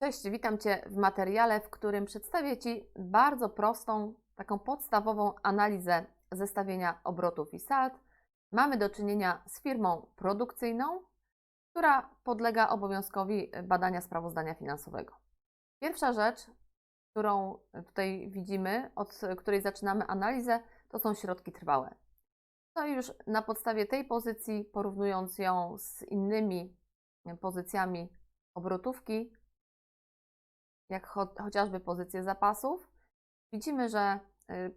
Cześć, witam Cię w materiale, w którym przedstawię Ci bardzo prostą, taką podstawową analizę zestawienia obrotów i sald. Mamy do czynienia z firmą produkcyjną, która podlega obowiązkowi badania sprawozdania finansowego. Pierwsza rzecz, którą tutaj widzimy, od której zaczynamy analizę, to są środki trwałe. No i już na podstawie tej pozycji, porównując ją z innymi pozycjami obrotówki, jak cho chociażby pozycję zapasów, widzimy, że y,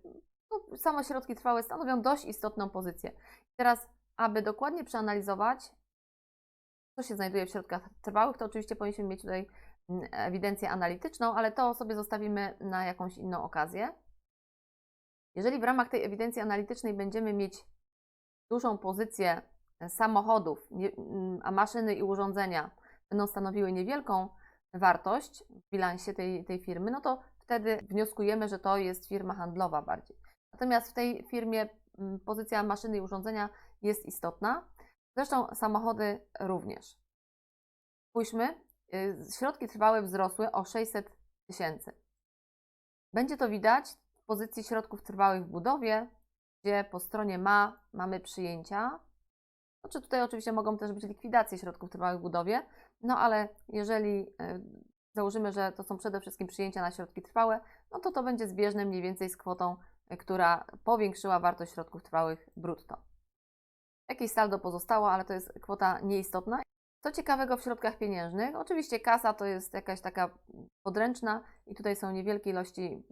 no, same środki trwałe stanowią dość istotną pozycję. Teraz, aby dokładnie przeanalizować, co się znajduje w środkach trwałych, to oczywiście powinniśmy mieć tutaj mm, ewidencję analityczną, ale to sobie zostawimy na jakąś inną okazję. Jeżeli w ramach tej ewidencji analitycznej będziemy mieć dużą pozycję samochodów, mm, a maszyny i urządzenia będą stanowiły niewielką wartość w bilansie tej, tej firmy, no to wtedy wnioskujemy, że to jest firma handlowa bardziej. Natomiast w tej firmie mm, pozycja maszyny i urządzenia jest istotna. Zresztą samochody również. Spójrzmy, y, środki trwałe wzrosły o 600 tysięcy. Będzie to widać w pozycji środków trwałych w budowie, gdzie po stronie ma mamy przyjęcia. Znaczy tutaj oczywiście mogą też być likwidacje środków trwałych w budowie, no ale jeżeli e, założymy, że to są przede wszystkim przyjęcia na środki trwałe, no to to będzie zbieżne mniej więcej z kwotą, e, która powiększyła wartość środków trwałych brutto. Jakieś saldo pozostało, ale to jest kwota nieistotna. Co ciekawego w środkach pieniężnych, oczywiście kasa to jest jakaś taka podręczna i tutaj są niewielkie ilości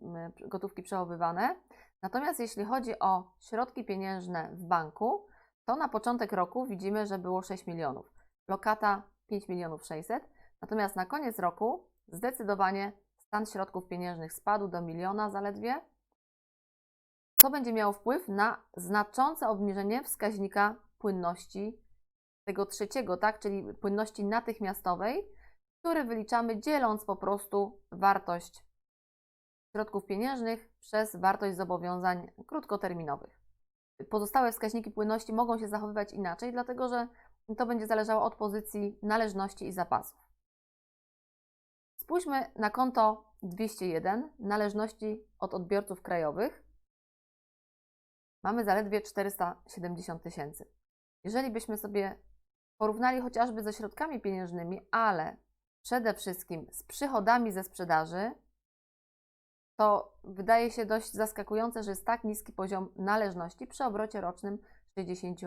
gotówki przechowywane. Natomiast jeśli chodzi o środki pieniężne w banku, to na początek roku widzimy, że było 6 milionów. Lokata 5 milionów 600, natomiast na koniec roku zdecydowanie stan środków pieniężnych spadł do miliona zaledwie, co będzie miało wpływ na znaczące obniżenie wskaźnika płynności tego trzeciego, tak, czyli płynności natychmiastowej, który wyliczamy dzieląc po prostu wartość środków pieniężnych przez wartość zobowiązań krótkoterminowych. Pozostałe wskaźniki płynności mogą się zachowywać inaczej, dlatego że to będzie zależało od pozycji należności i zapasów. Spójrzmy na konto 201 należności od odbiorców krajowych. Mamy zaledwie 470 tysięcy. Jeżeli byśmy sobie porównali chociażby ze środkami pieniężnymi, ale przede wszystkim z przychodami ze sprzedaży, to wydaje się dość zaskakujące, że jest tak niski poziom należności przy obrocie rocznym 60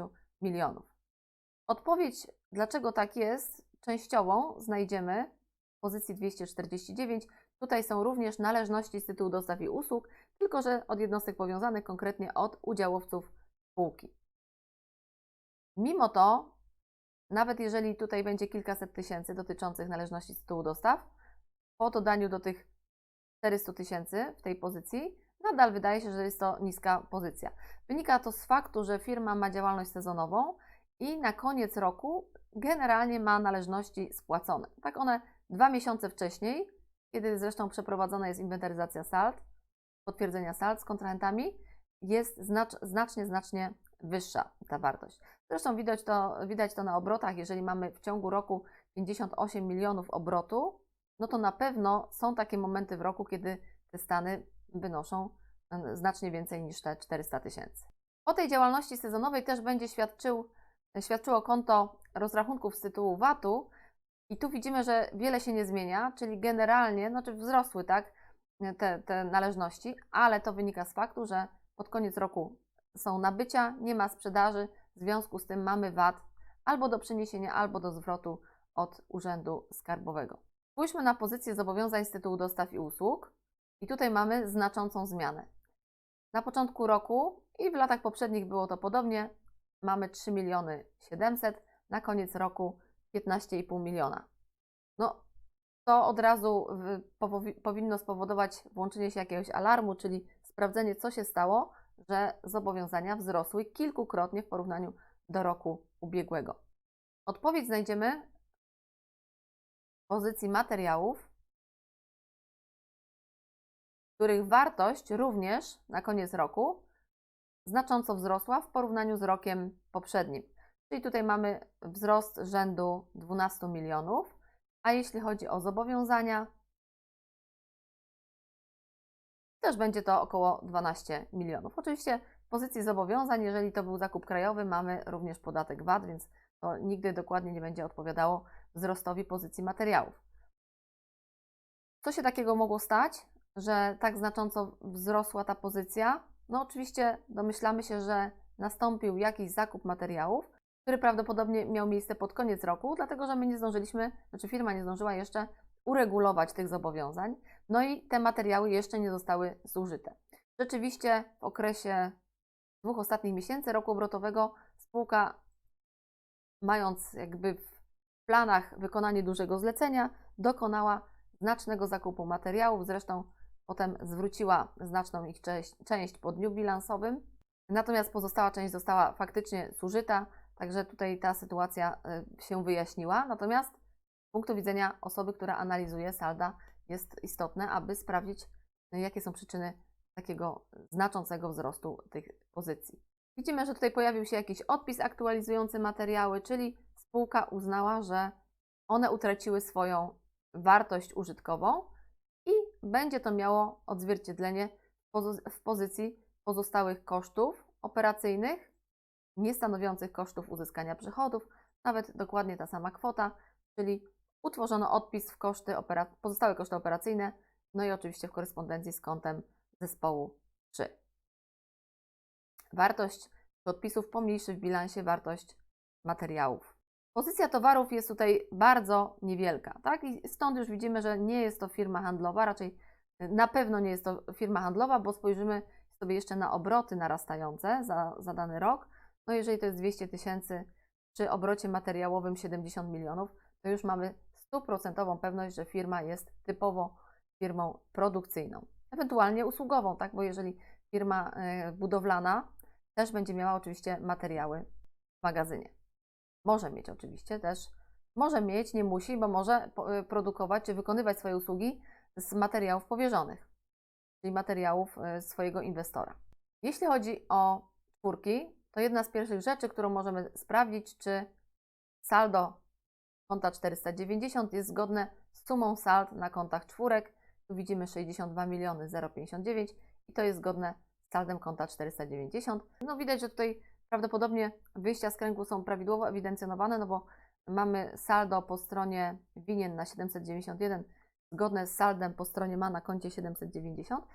milionów. Odpowiedź, dlaczego tak jest, częściową znajdziemy w pozycji 249. Tutaj są również należności z tytułu dostaw i usług, tylko że od jednostek powiązanych, konkretnie od udziałowców spółki. Mimo to, nawet jeżeli tutaj będzie kilkaset tysięcy dotyczących należności z tytułu dostaw, po dodaniu do tych 400 tysięcy w tej pozycji, nadal wydaje się, że jest to niska pozycja. Wynika to z faktu, że firma ma działalność sezonową i na koniec roku generalnie ma należności spłacone. Tak one dwa miesiące wcześniej, kiedy zresztą przeprowadzona jest inwentaryzacja sald, potwierdzenia sald z kontrahentami, jest znacz, znacznie, znacznie wyższa ta wartość. Zresztą widać to, widać to na obrotach, jeżeli mamy w ciągu roku 58 milionów obrotu, no to na pewno są takie momenty w roku, kiedy te stany wynoszą znacznie więcej niż te 400 tysięcy. O tej działalności sezonowej też będzie świadczył świadczyło konto rozrachunków z tytułu VAT-u i tu widzimy, że wiele się nie zmienia, czyli generalnie, znaczy wzrosły tak, te, te należności, ale to wynika z faktu, że pod koniec roku są nabycia, nie ma sprzedaży, w związku z tym mamy VAT albo do przeniesienia, albo do zwrotu od Urzędu Skarbowego. Spójrzmy na pozycję zobowiązań z tytułu dostaw i usług i tutaj mamy znaczącą zmianę. Na początku roku i w latach poprzednich było to podobnie, mamy 3 miliony 700, na koniec roku 15,5 miliona. No, to od razu powinno spowodować włączenie się jakiegoś alarmu, czyli sprawdzenie, co się stało, że zobowiązania wzrosły kilkukrotnie w porównaniu do roku ubiegłego. Odpowiedź znajdziemy w pozycji materiałów, których wartość również na koniec roku znacząco wzrosła w porównaniu z rokiem poprzednim. Czyli tutaj mamy wzrost rzędu 12 milionów A jeśli chodzi o zobowiązania, też będzie to około 12 milionów. Oczywiście w pozycji zobowiązań, jeżeli to był zakup krajowy, mamy również podatek VAT, więc to nigdy dokładnie nie będzie odpowiadało wzrostowi pozycji materiałów. Co się takiego mogło stać, że tak znacząco wzrosła ta pozycja? No oczywiście domyślamy się, że nastąpił jakiś zakup materiałów, który prawdopodobnie miał miejsce pod koniec roku, dlatego że my nie zdążyliśmy, znaczy firma nie zdążyła jeszcze uregulować tych zobowiązań, no i te materiały jeszcze nie zostały zużyte. Rzeczywiście w okresie dwóch ostatnich miesięcy roku obrotowego spółka, mając jakby w planach wykonanie dużego zlecenia, dokonała znacznego zakupu materiałów, zresztą potem zwróciła znaczną ich część, część po dniu bilansowym, natomiast pozostała część została faktycznie zużyta, także tutaj ta sytuacja y, się wyjaśniła. Natomiast z punktu widzenia osoby, która analizuje salda, jest istotne, aby sprawdzić, y, jakie są przyczyny takiego znaczącego wzrostu tych pozycji. Widzimy, że tutaj pojawił się jakiś odpis aktualizujący materiały, czyli spółka uznała, że one utraciły swoją wartość użytkową będzie to miało odzwierciedlenie w pozycji pozostałych kosztów operacyjnych, nie stanowiących kosztów uzyskania przychodów, nawet dokładnie ta sama kwota, czyli utworzono odpis w koszty pozostałe koszty operacyjne, no i oczywiście w korespondencji z kontem zespołu 3. Wartość odpisów pomniejszy w bilansie wartość materiałów. Pozycja towarów jest tutaj bardzo niewielka, tak? I stąd już widzimy, że nie jest to firma handlowa, raczej na pewno nie jest to firma handlowa, bo spojrzymy sobie jeszcze na obroty narastające za, za dany rok. No jeżeli to jest 200 tysięcy przy obrocie materiałowym 70 milionów, to już mamy stuprocentową pewność, że firma jest typowo firmą produkcyjną, ewentualnie usługową, tak? Bo jeżeli firma e, budowlana też będzie miała oczywiście materiały w magazynie. Może mieć oczywiście też, może mieć, nie musi, bo może y, produkować czy wykonywać swoje usługi z materiałów powierzonych, czyli materiałów y, swojego inwestora. Jeśli chodzi o czwórki, to jedna z pierwszych rzeczy, którą możemy sprawdzić, czy saldo konta 490 jest zgodne z sumą sald na kontach czwórek. Tu widzimy 62 miliony 059 i to jest zgodne z saldem konta 490. No widać, że tutaj Prawdopodobnie wyjścia z kręgu są prawidłowo ewidencjonowane, no bo mamy saldo po stronie winien na 791, zgodne z saldem po stronie ma na koncie 790,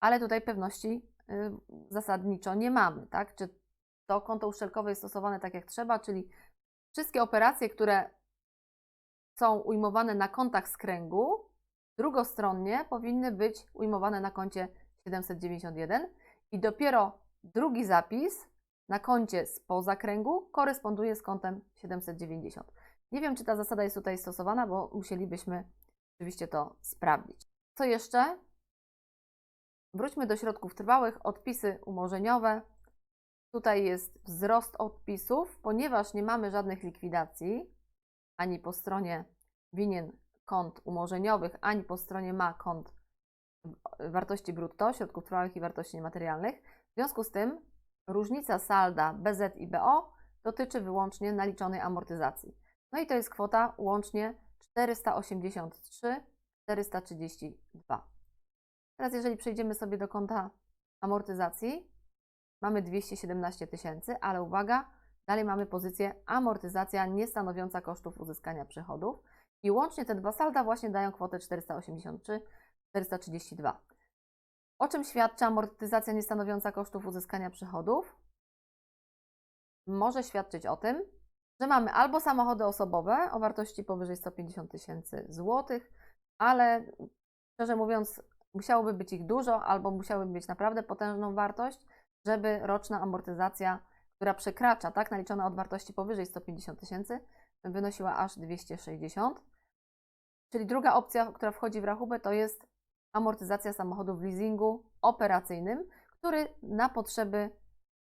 ale tutaj pewności y, zasadniczo nie mamy, tak? Czy to konto uszczelkowe jest stosowane tak jak trzeba, czyli wszystkie operacje, które są ujmowane na kontach z kręgu, drugostronnie powinny być ujmowane na koncie 791 i dopiero drugi zapis na koncie spoza kręgu koresponduje z kątem 790. Nie wiem, czy ta zasada jest tutaj stosowana, bo musielibyśmy oczywiście to sprawdzić. Co jeszcze? Wróćmy do środków trwałych, odpisy umorzeniowe. Tutaj jest wzrost odpisów, ponieważ nie mamy żadnych likwidacji ani po stronie winien kont umorzeniowych, ani po stronie ma kont wartości brutto, środków trwałych i wartości niematerialnych. W związku z tym Różnica salda BZ i BO dotyczy wyłącznie naliczonej amortyzacji. No i to jest kwota łącznie 483 432. Teraz jeżeli przejdziemy sobie do konta amortyzacji, mamy 217 tysięcy, ale uwaga, dalej mamy pozycję amortyzacja niestanowiąca kosztów uzyskania przychodów i łącznie te dwa salda właśnie dają kwotę 483 432. O czym świadczy amortyzacja niestanowiąca kosztów uzyskania przychodów? Może świadczyć o tym, że mamy albo samochody osobowe o wartości powyżej 150 tysięcy złotych, ale szczerze mówiąc, musiałoby być ich dużo, albo musiałyby mieć naprawdę potężną wartość, żeby roczna amortyzacja, która przekracza, tak, naliczona od wartości powyżej 150 tysięcy, wynosiła aż 260. Czyli druga opcja, która wchodzi w rachubę, to jest amortyzacja samochodu w leasingu operacyjnym, który na potrzeby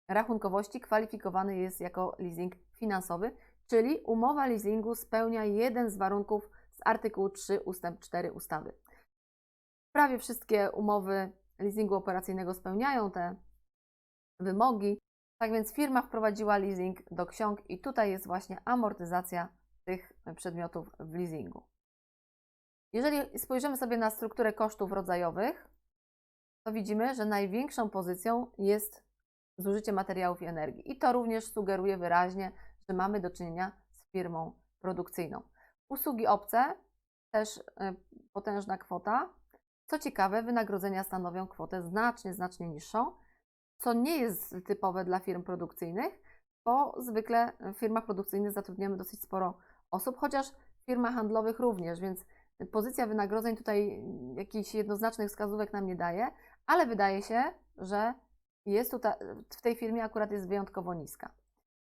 rachunkowości kwalifikowany jest jako leasing finansowy, czyli umowa leasingu spełnia jeden z warunków z artykułu 3 ust. 4 ustawy. Prawie wszystkie umowy leasingu operacyjnego spełniają te wymogi, tak więc firma wprowadziła leasing do ksiąg i tutaj jest właśnie amortyzacja tych przedmiotów w leasingu. Jeżeli spojrzymy sobie na strukturę kosztów rodzajowych, to widzimy, że największą pozycją jest zużycie materiałów i energii. I to również sugeruje wyraźnie, że mamy do czynienia z firmą produkcyjną. Usługi obce też y, potężna kwota. Co ciekawe, wynagrodzenia stanowią kwotę znacznie, znacznie niższą, co nie jest typowe dla firm produkcyjnych, bo zwykle w firmach produkcyjnych zatrudniamy dosyć sporo osób, chociaż w firmach handlowych również, więc pozycja wynagrodzeń tutaj jakichś jednoznacznych wskazówek nam nie daje, ale wydaje się, że jest tutaj, w tej firmie akurat jest wyjątkowo niska.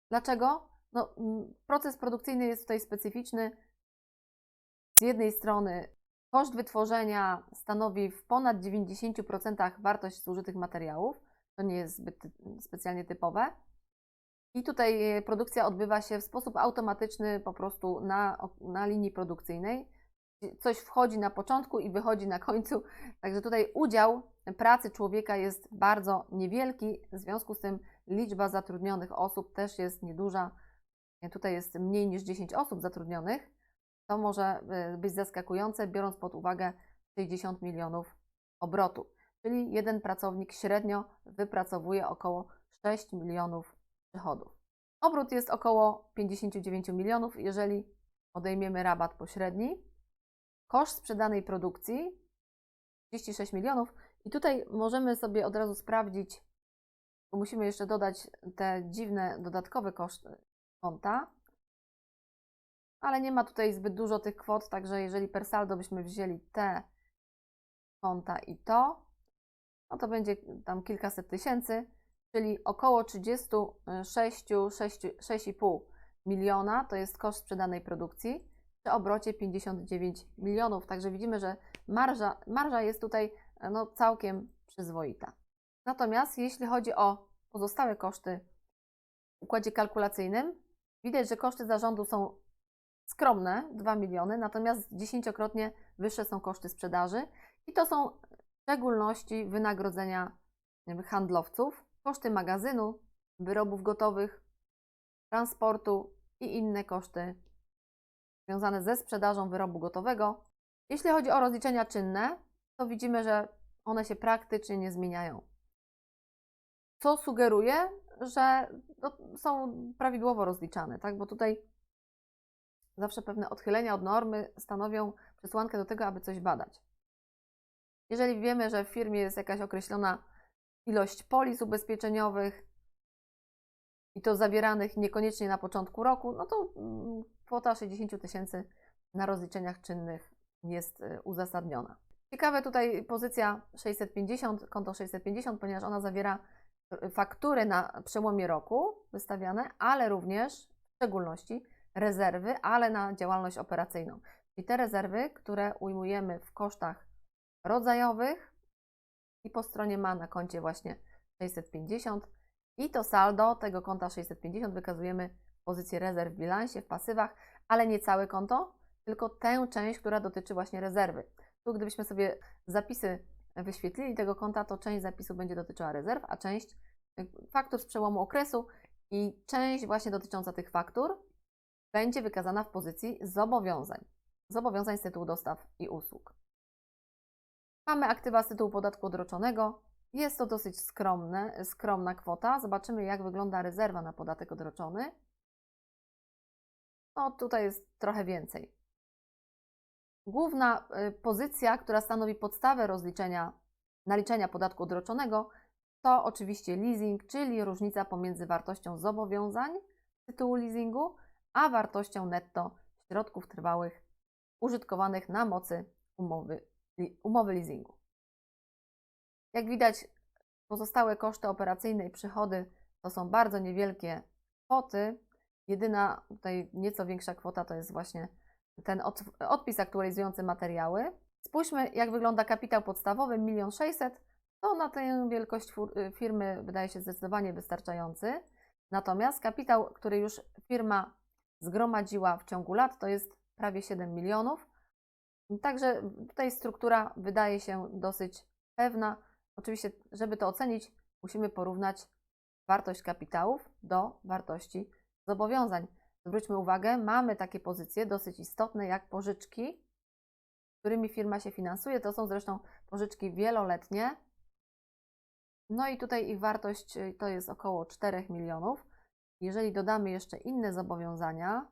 Dlaczego? No, proces produkcyjny jest tutaj specyficzny. Z jednej strony koszt wytworzenia stanowi w ponad 90% wartość zużytych materiałów, to nie jest zbyt specjalnie typowe. I tutaj produkcja odbywa się w sposób automatyczny, po prostu na, na linii produkcyjnej. Coś wchodzi na początku i wychodzi na końcu. Także tutaj udział pracy człowieka jest bardzo niewielki, w związku z tym liczba zatrudnionych osób też jest nieduża. Tutaj jest mniej niż 10 osób zatrudnionych. To może e, być zaskakujące, biorąc pod uwagę 60 milionów obrotu. Czyli jeden pracownik średnio wypracowuje około 6 milionów przychodów. Obrót jest około 59 milionów, jeżeli odejmiemy rabat pośredni. Koszt sprzedanej produkcji 36 milionów. I tutaj możemy sobie od razu sprawdzić, bo musimy jeszcze dodać te dziwne dodatkowe koszty konta. Ale nie ma tutaj zbyt dużo tych kwot, także jeżeli per saldo byśmy wzięli te konta i to, no to będzie tam kilkaset tysięcy, czyli około 36,5 miliona to jest koszt sprzedanej produkcji, przy obrocie 59 milionów. Także widzimy, że marża, marża jest tutaj no, całkiem przyzwoita. Natomiast jeśli chodzi o pozostałe koszty w układzie kalkulacyjnym, widać, że koszty zarządu są skromne, 2 miliony, natomiast dziesięciokrotnie wyższe są koszty sprzedaży i to są w szczególności wynagrodzenia handlowców, koszty magazynu, wyrobów gotowych, transportu i inne koszty związane ze sprzedażą wyrobu gotowego. Jeśli chodzi o rozliczenia czynne, to widzimy, że one się praktycznie nie zmieniają. Co sugeruje, że no, są prawidłowo rozliczane, tak? bo tutaj zawsze pewne odchylenia od normy stanowią przesłankę do tego, aby coś badać. Jeżeli wiemy, że w firmie jest jakaś określona ilość polis ubezpieczeniowych i to zawieranych niekoniecznie na początku roku, no to mm, kwota 60 tysięcy na rozliczeniach czynnych jest y, uzasadniona. Ciekawe tutaj pozycja 650, konto 650, ponieważ ona zawiera y, faktury na przełomie roku wystawiane, ale również w szczególności rezerwy, ale na działalność operacyjną. Czyli te rezerwy, które ujmujemy w kosztach rodzajowych i po stronie ma na koncie właśnie 650 i to saldo tego konta 650 wykazujemy w pozycji rezerw w bilansie, w pasywach, ale nie całe konto, tylko tę część, która dotyczy właśnie rezerwy. Tu gdybyśmy sobie zapisy wyświetlili tego konta, to część zapisu będzie dotyczyła rezerw, a część faktur z przełomu okresu i część właśnie dotycząca tych faktur będzie wykazana w pozycji zobowiązań. Zobowiązań z tytułu dostaw i usług. Mamy aktywa z tytułu podatku odroczonego. Jest to dosyć skromne, skromna kwota. Zobaczymy, jak wygląda rezerwa na podatek odroczony. No, tutaj jest trochę więcej. Główna y, pozycja, która stanowi podstawę rozliczenia, naliczenia podatku odroczonego, to oczywiście leasing, czyli różnica pomiędzy wartością zobowiązań z tytułu leasingu, a wartością netto środków trwałych użytkowanych na mocy umowy, umowy leasingu. Jak widać, pozostałe koszty operacyjne i przychody to są bardzo niewielkie kwoty. Jedyna tutaj nieco większa kwota to jest właśnie ten odpis aktualizujący materiały. Spójrzmy, jak wygląda kapitał podstawowy 1 600 to na tę wielkość y, firmy wydaje się zdecydowanie wystarczający. Natomiast kapitał, który już firma zgromadziła w ciągu lat, to jest prawie 7 milionów. Także tutaj struktura wydaje się dosyć pewna. Oczywiście, żeby to ocenić, musimy porównać wartość kapitałów do wartości zobowiązań. Zwróćmy uwagę, mamy takie pozycje dosyć istotne jak pożyczki którymi firma się finansuje. To są zresztą pożyczki wieloletnie. No i tutaj ich wartość y, to jest około 4 milionów. Jeżeli dodamy jeszcze inne zobowiązania,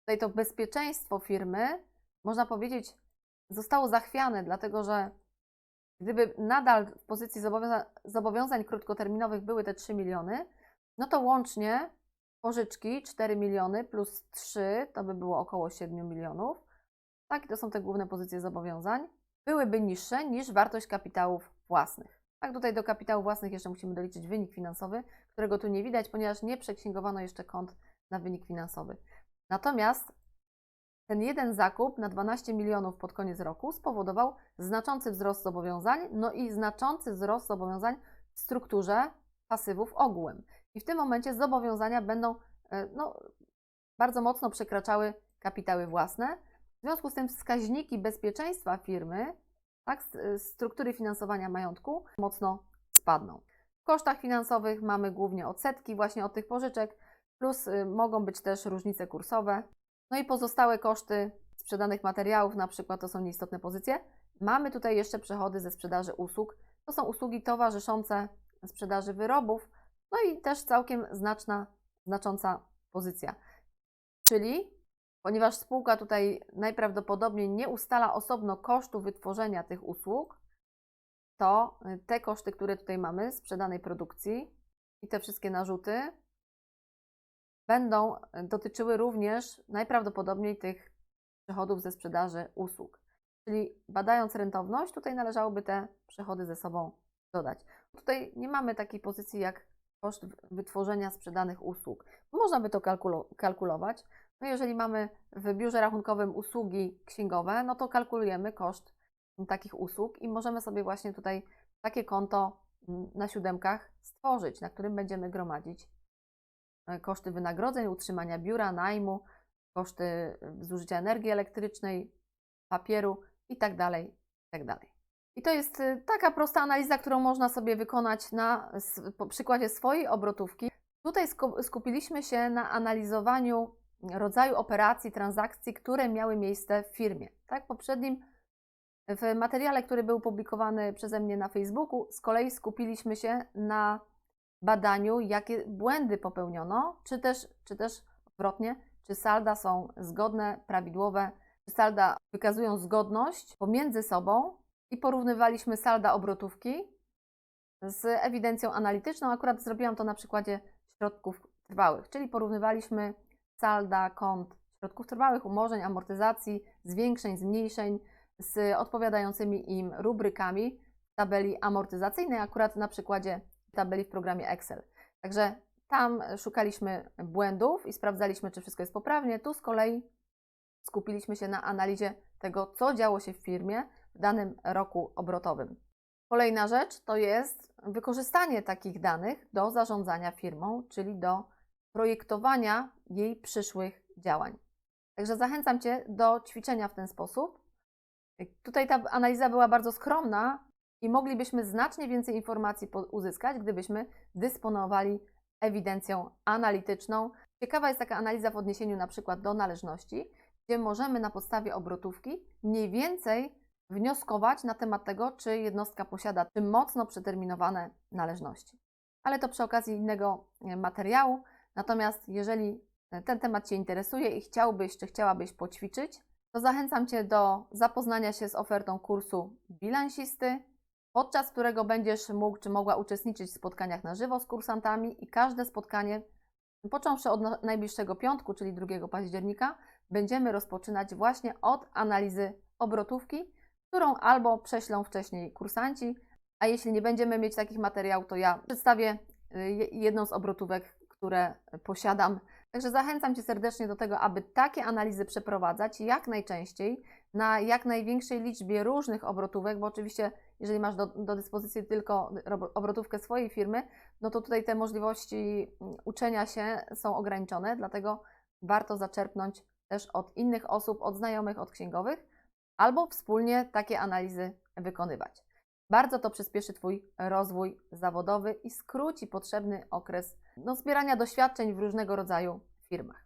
tutaj to bezpieczeństwo firmy, można powiedzieć, zostało zachwiane, dlatego że gdyby nadal w pozycji zobowiązań, zobowiązań krótkoterminowych były te 3 miliony, no to łącznie pożyczki 4 miliony plus 3 to by było około 7 milionów. Tak, to są te główne pozycje zobowiązań. Byłyby niższe niż wartość kapitałów własnych. Tak, tutaj do kapitałów własnych jeszcze musimy doliczyć wynik finansowy, którego tu nie widać, ponieważ nie przeksięgowano jeszcze kont na wynik finansowy. Natomiast ten jeden zakup na 12 milionów pod koniec roku spowodował znaczący wzrost zobowiązań, no i znaczący wzrost zobowiązań w strukturze pasywów ogółem. I w tym momencie zobowiązania będą e, no, bardzo mocno przekraczały kapitały własne. W związku z tym wskaźniki bezpieczeństwa firmy, tak, struktury finansowania majątku mocno spadną. W kosztach finansowych mamy głównie odsetki właśnie od tych pożyczek, plus y, mogą być też różnice kursowe. No i pozostałe koszty sprzedanych materiałów, na przykład to są nieistotne pozycje. Mamy tutaj jeszcze przychody ze sprzedaży usług. To są usługi towarzyszące sprzedaży wyrobów, no i też całkiem znaczna, znacząca pozycja. Czyli, ponieważ spółka tutaj najprawdopodobniej nie ustala osobno kosztu wytworzenia tych usług, to te koszty, które tutaj mamy sprzedanej produkcji i te wszystkie narzuty będą dotyczyły również najprawdopodobniej tych przychodów ze sprzedaży usług. Czyli badając rentowność, tutaj należałoby te przychody ze sobą dodać. Tutaj nie mamy takiej pozycji jak koszt wytworzenia sprzedanych usług. Można by to kalkulować. No jeżeli mamy w biurze rachunkowym usługi księgowe, no to kalkulujemy koszt takich usług i możemy sobie właśnie tutaj takie konto mm, na siódemkach stworzyć, na którym będziemy gromadzić e, koszty wynagrodzeń, utrzymania biura, najmu, koszty e, zużycia energii elektrycznej, papieru itd. itd. I to jest y, taka prosta analiza, którą można sobie wykonać na przykładzie swojej obrotówki. Tutaj skupiliśmy się na analizowaniu rodzaju operacji, transakcji, które miały miejsce w firmie. Tak, poprzednim w materiale, który był publikowany przeze mnie na Facebooku, z kolei skupiliśmy się na badaniu, jakie błędy popełniono, czy też, czy też odwrotnie, czy salda są zgodne, prawidłowe, czy salda wykazują zgodność pomiędzy sobą i porównywaliśmy salda obrotówki z ewidencją analityczną. Akurat zrobiłam to na przykładzie środków trwałych, czyli porównywaliśmy salda kont środków trwałych, umorzeń, amortyzacji, zwiększeń, zmniejszeń z odpowiadającymi im rubrykami tabeli amortyzacyjnej, akurat na przykładzie tabeli w programie Excel. Także tam szukaliśmy błędów i sprawdzaliśmy, czy wszystko jest poprawnie. Tu z kolei skupiliśmy się na analizie tego, co działo się w firmie w danym roku obrotowym. Kolejna rzecz to jest wykorzystanie takich danych do zarządzania firmą, czyli do projektowania jej przyszłych działań. Także zachęcam Cię do ćwiczenia w ten sposób. Tutaj ta analiza była bardzo skromna i moglibyśmy znacznie więcej informacji uzyskać, gdybyśmy dysponowali ewidencją analityczną. Ciekawa jest taka analiza w odniesieniu na przykład do należności, gdzie możemy na podstawie obrotówki mniej więcej wnioskować na temat tego, czy jednostka posiada czy mocno przeterminowane należności. Ale to przy okazji innego materiału. Natomiast jeżeli ten temat Cię interesuje i chciałbyś czy chciałabyś poćwiczyć, to zachęcam Cię do zapoznania się z ofertą kursu bilansisty, podczas którego będziesz mógł czy mogła uczestniczyć w spotkaniach na żywo z kursantami i każde spotkanie, począwszy od najbliższego piątku, czyli 2 października, będziemy rozpoczynać właśnie od analizy obrotówki, którą albo prześlą wcześniej kursanci, a jeśli nie będziemy mieć takich materiałów, to ja przedstawię y, jedną z obrotówek, które posiadam. Także zachęcam Cię serdecznie do tego, aby takie analizy przeprowadzać jak najczęściej, na jak największej liczbie różnych obrotówek, bo oczywiście, jeżeli masz do, do dyspozycji tylko obrotówkę swojej firmy, no to tutaj te możliwości mm, uczenia się są ograniczone, dlatego warto zaczerpnąć też od innych osób, od znajomych, od księgowych, albo wspólnie takie analizy wykonywać. Bardzo to przyspieszy Twój rozwój zawodowy i skróci potrzebny okres no, zbierania doświadczeń w różnego rodzaju firmach.